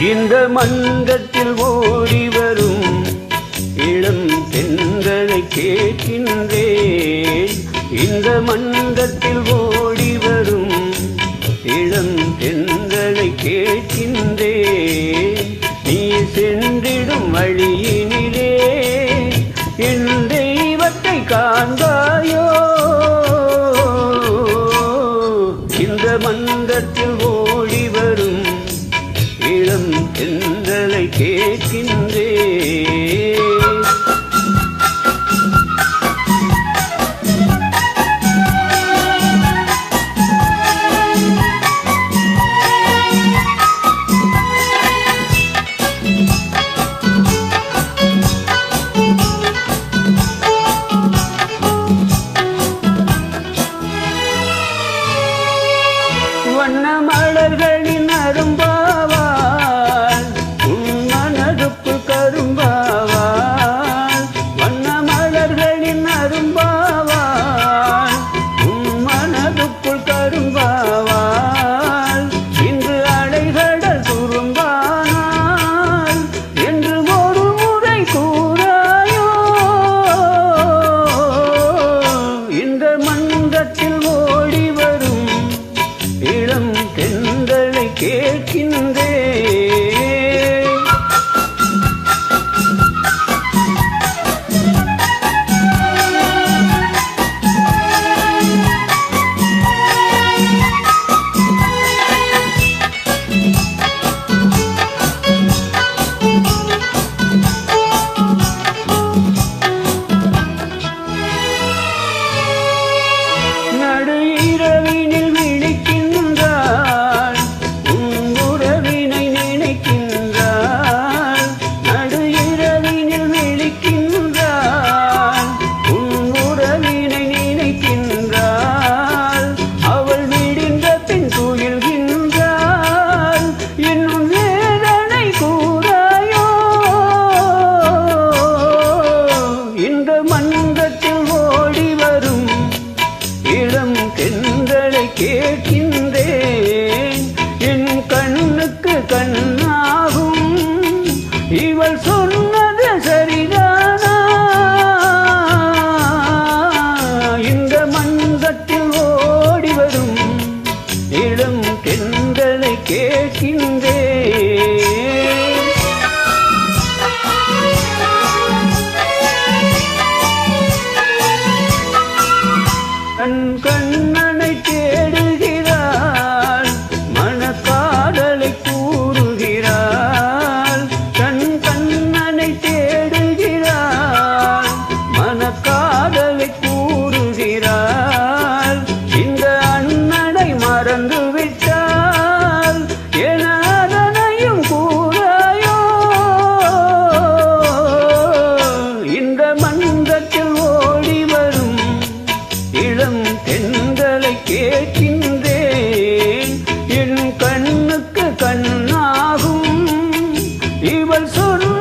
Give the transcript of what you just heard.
இந்த மன்றத்தில் ஓடி வரும் இளம் பெண்களை கேட்கின்றேன். இந்த மன்றத்தில் ஓடி வரும் இளம் பெண்களை கேட்கின்றேன். நீ சென்றிடும் வழியினிலே என் தெய்வத்தை காண்பாயோ? இளம் தென்றலை கேட்கின்றேன். దొరికిందే. கண் கண் கேட்கின்றேன். என் கண்ணுக்கு கண்ணாகும். இவள் சொல்